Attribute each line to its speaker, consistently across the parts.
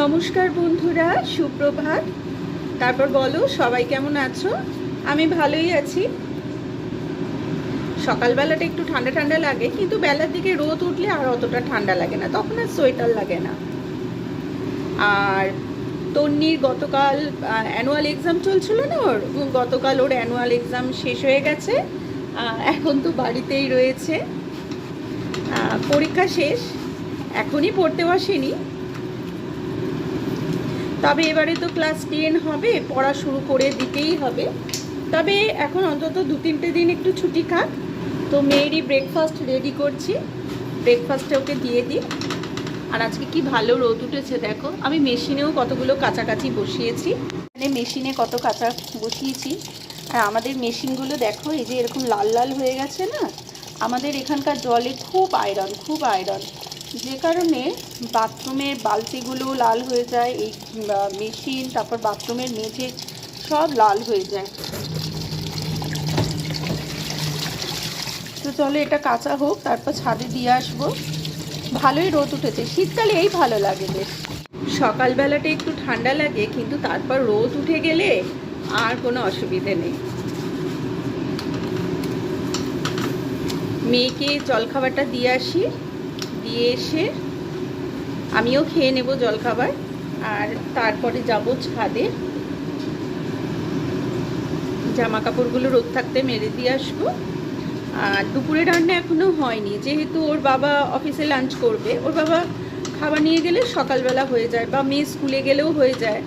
Speaker 1: নমস্কার বন্ধুরা, সুপ্রভাত। তারপর বলো, সবাই কেমন আছো? আমি ভালোই আছি। সকালবেলাটা একটু ঠান্ডা ঠান্ডা লাগে, কিন্তু বেলার দিকে রোদ উঠলে আর অতটা ঠান্ডা লাগে না। তখন আর সোয়েটার লাগে না। আর তন্নির গতকাল অ্যানুয়াল এক্সাম চলছিল না ওর? গতকাল ওর অ্যানুয়াল এক্সাম শেষ হয়ে গেছে। এখন তো বাড়িতেই রয়েছে। পরীক্ষা শেষ। এখনই পড়তে বসেনি। তবে এবারে তো ক্লাস টেন হবে, পড়া শুরু করে দিতেই হবে। তবে এখন অন্তত দু তিনটে দিন একটু ছুটি খাক। তো মেয়েরই ব্রেকফাস্ট রেডি করছি। ব্রেকফাস্টে ওকে দিয়ে দিই। আর আজকে কি ভালো রোদ উঠেছে দেখো। আমি মেশিনেও কতগুলো কাছাকাছি বসিয়েছি। মানে মেশিনে কত কাঁচা বসিয়েছি। আর আমাদের মেশিনগুলো দেখো, এই যে এরকম লাল লাল হয়ে গেছে না? আমাদের এখানকার জলে খুব আয়রন খুব আয়রন যে কারণে বাথরুমের বালতিগুলো লাল হয়ে যায়, এই মেশিন, তারপর বাথরুমের মেঝে সব লাল হয়ে যায়। তো চলো এটা কাঁচা হোক, তারপর ছাদে দিয়ে আসব। ভালোই রোদ উঠেছে, শীতকালে এই ভালো লাগে বেশ। সকালবেলাটা একটু ঠান্ডা লাগে, কিন্তু তারপর রোদ উঠে গেলে আর কোনো অসুবিধে নেই। মেয়েকে জলখাবারটা দিয়ে আসি। দিয়ে এসে আমিও খেয়ে নেব জলখাবার, আর তারপরে যাব ছাদে। জামা কাপড়গুলো রোদ থাকতে মেরে দিয়ে আসব। আর দুপুরে রান্না এখনও হয়নি, যেহেতু ওর বাবা অফিসে লাঞ্চ করবে। ওর বাবা খাবার নিয়ে গেলে সকালবেলা হয়ে যায়, বা মেয়ে স্কুলে গেলেও হয়ে যায়।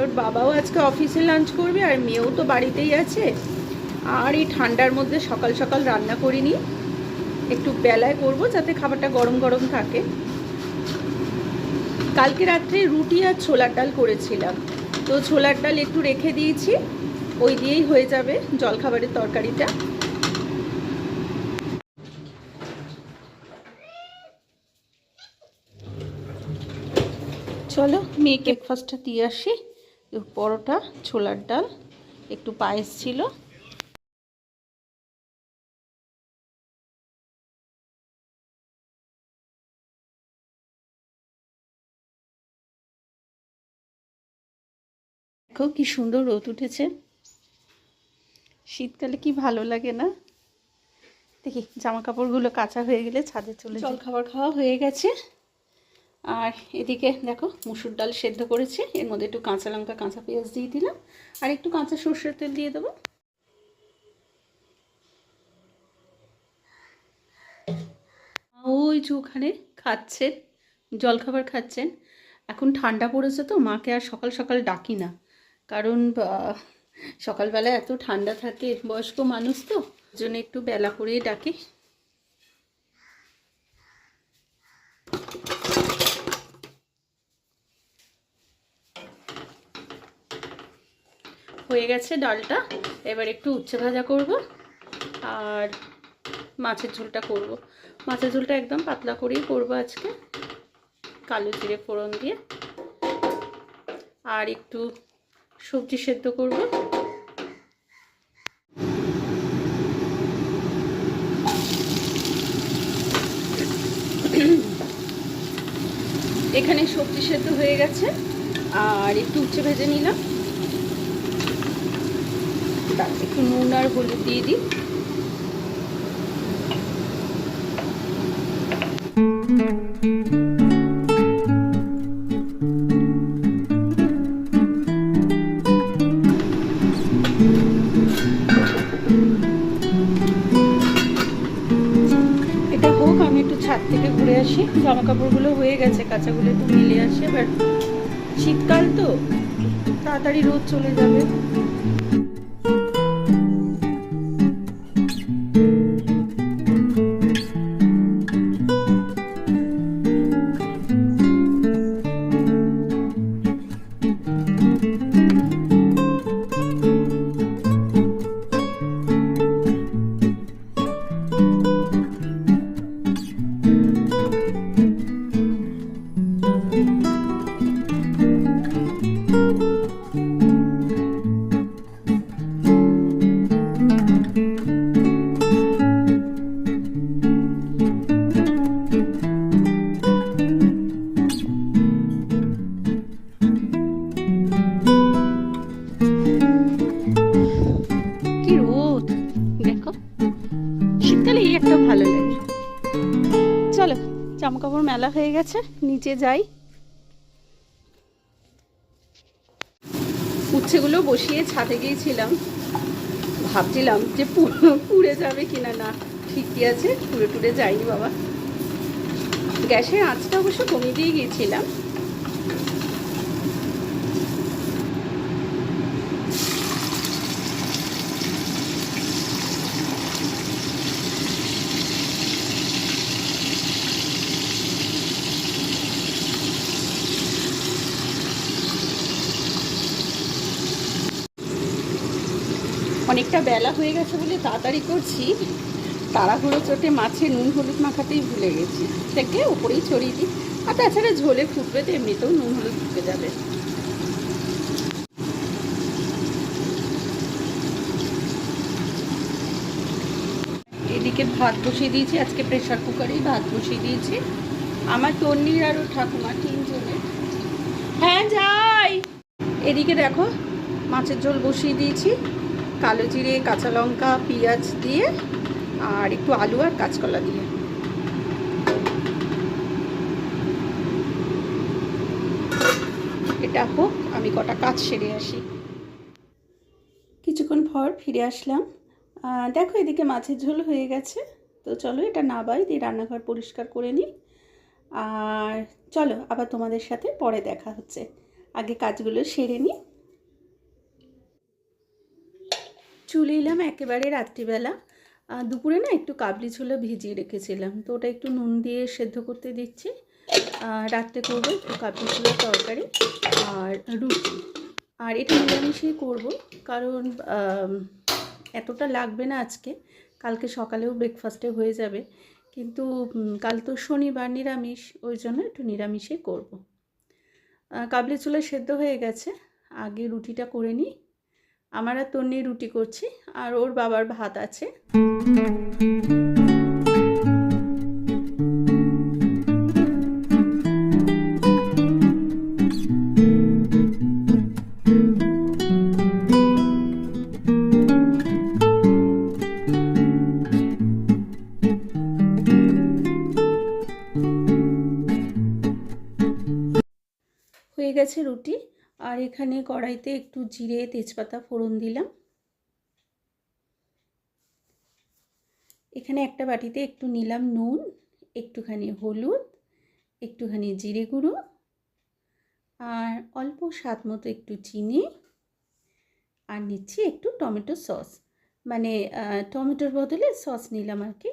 Speaker 1: ওর বাবাও আজকে অফিসে লাঞ্চ করবে, আর মেয়েও তো বাড়িতেই আছে। আর এই ঠান্ডার মধ্যে সকাল সকাল রান্না করিনি। একটু বেলায় করব যাতে খাবারটা গরম গরম থাকে। কালকে রাত্রে রুটি আর ছোলার ডাল করেছিলাম। তো ছোলার ডাল একটু রেখে দিয়েছি, ওই দিয়েই হয়ে যাবে জলখাবারের তরকারিটা। চলো মেয়েকে ব্রেকফাস্টটা দিয়ে আসি। পরোটা, ছোলার ডাল, একটু পায়েস ছিল। দেখো কি সুন্দর রোদ উঠেছে। শীতকালে কি ভালো লাগে না? দেখি জামা কাপড়গুলো কাঁচা হয়ে গেলে ছাদে চলে জল খাবার খাওয়া হয়ে গেছে। আর এদিকে দেখো মুসুর ডাল সেদ্ধ করেছি। এর মধ্যে একটু কাঁচা লঙ্কা কাঁচা পেঁয়াজ দিয়ে দিলাম। আর একটু কাঁচা সর্ষের তেল দিয়ে দেবো। ওই যে ওখানে খাচ্ছেন জলখাবার খাচ্ছেন এখন ঠান্ডা পড়েছে তো মাকে আর সকাল সকাল ডাকি না। কারণ সকালবেলা এত ঠান্ডা থাকে, বয়স্ক মানুষ তো জন্য একটু বেলা করেই ডাকি। হয়ে গেছে ডালটা, এবার একটু উচ্ছে ভাজা করব, আর মাছের ঝোলটা করব। মাছের ঝোলটা একদম পাতলা করেই করব আজকে, কালো জিরে ফোড়ন দিয়ে। আর একটু সবজি সেদ্ধ করব। এখানে সবজি সেদ্ধ হয়ে গেছে। আর একটু উচ্ছে ভেজে নিলাম। একটু নুন আর হলুদ দিয়ে দিই। জামা কাপড়গুলো হয়ে গেছে, কাঁচাগুলো একটু মিলে আসে বাট শীতকাল তো, তাড়াতাড়ি রোদ চলে যাবে। মেলা হয়ে গেছে, নিচে যাই। উচ্ছেগুলো বসিয়ে ছাদে গিয়েছিলাম। ভাবছিলাম যে পুড়ে যাবে কিনা, না ঠিকই আছে, পুড়ে টুড়ে যাইনি বাবা। গ্যাসের আঁচটা অবশ্য কমিয়ে দিয়ে গিয়েছিলাম। অনেকটা বেলা হয়ে গেছে বলে তাড়াতাড়ি করছি। তাড়াহুড়ো চোটে মাছে নুন হলুদ মাখাতেই ভুলে গেছি। থেকে উপরেই ছড়িয়ে দিই। আর তাছাড়া ঝোলে ফুটবে তো, এমনিতেও নুন হলুদ ফুটে যাবে। এদিকে ভাত বসিয়ে দিয়েছি, আজকে প্রেশার কুকারেই ভাত বসিয়ে দিয়েছি। আমার তন্নির আর ঠাকুমা তিনজনে। হ্যাঁ যাই। এদিকে দেখো, মাছের ঝোল বসিয়ে দিয়েছি। কালো জিরে, কাঁচা লঙ্কা, পেঁয়াজ দিয়ে আর একটু আলু আর কাঁচকলা দিয়ে। এটা হোক, আমি কটা কাজ সেরে আসি। কিছুক্ষণ পর ফিরে আসলাম। দেখো এদিকে মাছের ঝোল হয়ে গেছে। তো চলো এটা নাবাই, দিয়ে রান্নাঘর পরিষ্কার করে নিই। আর চলো, আবার তোমাদের সাথে পরে দেখা হচ্ছে। আগে কাজগুলো সেরে নিই। চলে এলাম একেবারে রাত্রিবেলা। দুপুরে না একটু কাবলি ছোলা ভিজিয়ে রেখেছিলাম। তো ওটা একটু নুন দিয়ে সেদ্ধ করতে দিচ্ছি। রাত্রে করব একটু কাবলি ছোলার তরকারি আর রুটি। আর এটা নিরামিষই করব কারণ এতটা লাগবে না আজকে। কালকে সকালেও ব্রেকফাস্টে হয়ে যাবে। কিন্তু কাল তো শনিবার নিরামিষ, ওই জন্য একটু নিরামিষই করব। কাবলি ছোলা সেদ্ধ হয়ে গেছে। আগে রুটিটা করে নিই। আমার আর তন্নি রুটি করছি আর ওর বাবার ভাত আছে। হয়ে গেছে রুটি। আর এখানে কড়াইতে একটু জিরে, তেজপাতা, ফোড়ন দিলাম। এখানে একটা বাটিতে একটু নিলাম নুন, একটুখানি হলুদ, একটুখানি জিরে গুঁড়ো আর অল্প স্বাদ মতো একটু চিনি আর নিচ্ছি একটু টমেটো সস। মানে টমেটোর বদলে সস নিলাম আর কি।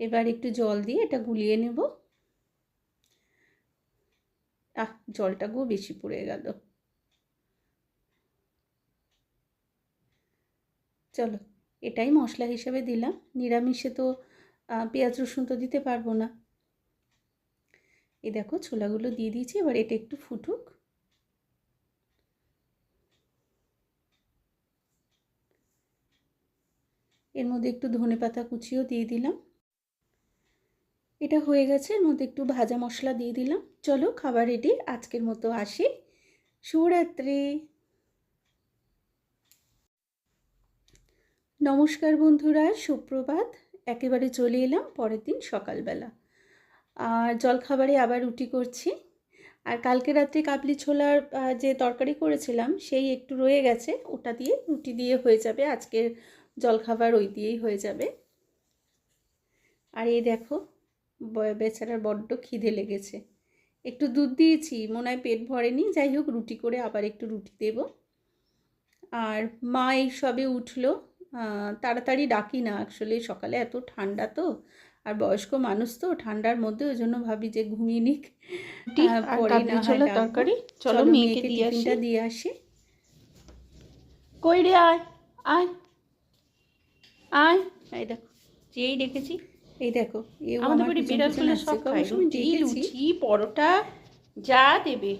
Speaker 1: এবার একটু জল দিয়ে এটা গুলিয়ে নেব। আহ, জলটা গো বেশি পড়ে গেল। চলো, এটাই মশলা হিসেবে দিলাম। নিরামিষে তো পেঁয়াজ রসুন তো দিতে পারব না। এই দেখো, ছোলাগুলো দিয়ে দিয়েছি, এবার এটা একটু ফুটুক। এর মধ্যে একটু ধনে পাতা কুচিও দিয়ে দিলাম। এটা হয়ে গেছে, এর মধ্যে একটু ভাজা মশলা দিয়ে দিলাম। চলো, খাবার রেডি আজকের মতো আসি। শুভরাত্রি। নমস্কার বন্ধুরা, সুপ্রভাত। একেবারে চলে এলাম পরের দিন সকালবেলা। আর জলখাবারে আবার রুটি করছি। আর কালকে রাত্রে কাবলি ছোলার যে তরকারি করেছিলাম, সেই একটু রয়ে গেছে। ওটা দিয়ে রুটি দিয়ে হয়ে যাবে। আজকের জলখাবার ওই দিয়েই হয়ে যাবে। আর এই দেখো বেচারার বড্ড খিদে লেগেছে। একটু দুধ দিয়েছি, মনে হয় পেট ভরেনি। যাই হোক, রুটি করে আবার একটু রুটি দেব। আর মা এই সবে উঠল। তাড়াতাড়ি ডাকি না আসলে সকালে এত ঠান্ডা তো আর বয়স্ক মানুষ তো ঠান্ডার মধ্যে ওই জন্য ভাবি যে ঘুমিয়ে নিক। পরে না
Speaker 2: তরকারি চলো মেয়েকে
Speaker 1: টিফিনটা দিয়ে আসি।
Speaker 2: কই রে আয় আয় আয়।
Speaker 1: এই দেখো
Speaker 2: যেই ডেকেছি।
Speaker 1: এই দেখো
Speaker 2: আমাদের বাড়ি
Speaker 1: পিছন
Speaker 2: বিড়াল পিছনগুলো
Speaker 1: আসছে।
Speaker 2: সব খায়। রুটি লুচি পরোটা যা দেবে।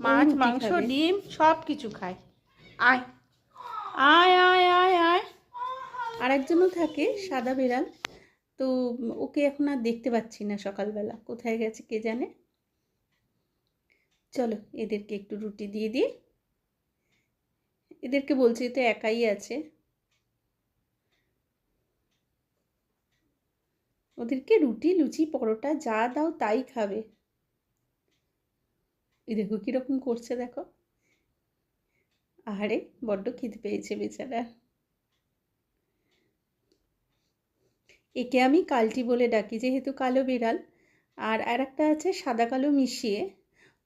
Speaker 2: মাছ মাংস ডিম সব কিছু খায়। আয় আয় আয় আয় আয়।
Speaker 1: আর একজনও থাকে, সাদা বিড়াল। তো ওকে এখন আর দেখতে পাচ্ছি না সকালবেলা। কোথায় গেছে কে জানে? চলো, এদেরকে একটু রুটি দিয়ে দিই। এদেরকে বলছি তো একাই আছে। ওদেরকে রুটি, লুচি, পরোটা যা দাও তাই খাবে। এই দেখো কীরকম করছে, দেখো। আহারে, বড্ড খিদে পেয়েছে বেচারা। একে আমি কালটি বলে ডাকি, যেহেতু কালো বিড়াল। আর আর একটা আছে সাদা কালো মিশিয়ে।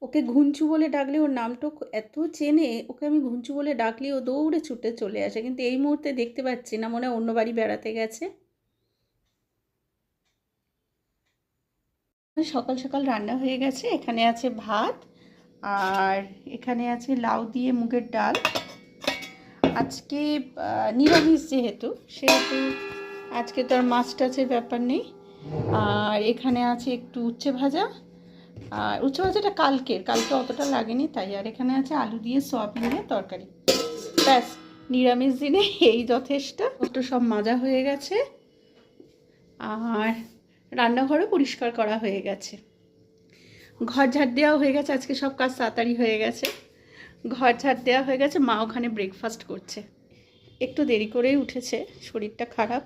Speaker 1: ওকে ঘুঞ্চু বলে ডাকলে ওর নামটা এত চেনে, ওকে আমি ঘুঞ্চু বলে ডাকলে ও দৌড়ে ছুটে চলে আসে। কিন্তু এই মুহূর্তে দেখতে পাচ্ছি না, মনে হয় অন্য বাড়ি বেড়াতে গেছে। সকাল সকাল রান্না হয়ে গেছে। এখানে আছে ভাত আর এখানে আছে লাউ দিয়ে মুগের ডাল। আজকে নিরামিষ যেহেতু, সেহেতু আজকে তো আর মাছ টাছের ব্যাপার নেই। আর এখানে আছে একটু উচ্ছে ভাজা। আর উচ্ছে ভাজাটা কালকের, কালকে অতটা লাগেনি তাই। আর এখানে আছে আলু দিয়ে সয়াবিন দিয়ে তরকারি। ব্যাস, নিরামিষ দিনে এই যথেষ্ট। একটু সব মাজা হয়ে গেছে। আর রান্নাঘরও পরিষ্কার করা হয়ে গেছে। ঘর ঝাড় দেওয়া হয়ে গেছে। আজকে সব কাজ তাড়াতাড়ি হয়ে গেছে। ঘর ঝাড় দেওয়া হয়ে গেছে। মা ওখানে ব্রেকফাস্ট করছে। একটু দেরি করেই উঠেছে, শরীরটা খারাপ।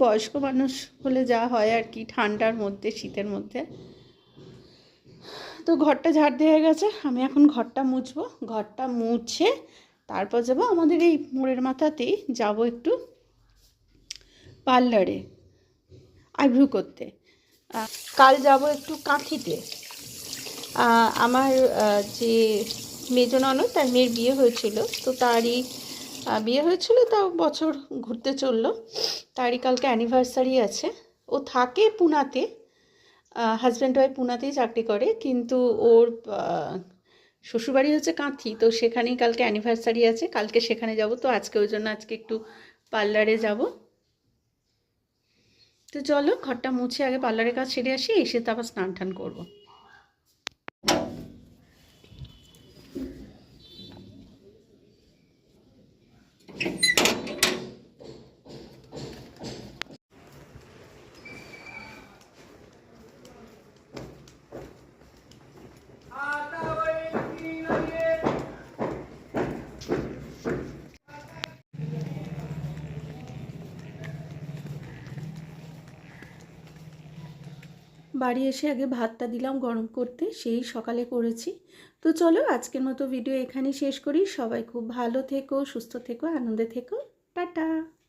Speaker 1: বয়স্ক মানুষ হলে যা হয় আর কি, ঠান্ডার মধ্যে, শীতের মধ্যে। তো ঘরটা ঝাড় দেওয়া গেছে, আমি এখন ঘরটা মুছবো। ঘরটা মুছে তারপর যাব আমাদের এই মোড়ের মাথাতেই, যাব একটু পার্লারে আইব্রু করতে। কাল যাব একটু কাঁথিতে। আমার যে মেজ ননদ, তার মেয়ের বিয়ে হয়েছিল, তো তারই বিয়ে হয়েছিল, তাও বছর ঘুরতে চলল। তারই কালকে অ্যানিভার্সারি আছে। ও থাকে পুনাতে হাজব্যান্ড ওয়াইফ পুনাতেই চাকরি করে, কিন্তু ওর শ্বশুরবাড়ি হচ্ছে কাঁথি, তো সেখানেই কালকে অ্যানিভার্সারি আছে। কালকে সেখানে যাব, তো আজকে ওই জন্য আজকে একটু পার্লারে যাব। তো চলো, ঘরটা মুছে আগে পার্লারের কাজ সেরে আসি, এসে তারপর স্নান টান করব। বাড়ি এসে আগে ভাতটা দিলাম গরম করতে, সেই সকালে করেছি। তো চলো আজকের মতো ভিডিও এখানেই শেষ করি। সবাই খুব ভালো থেকো, সুস্থ থেকো, আনন্দে থেকো। টাটা!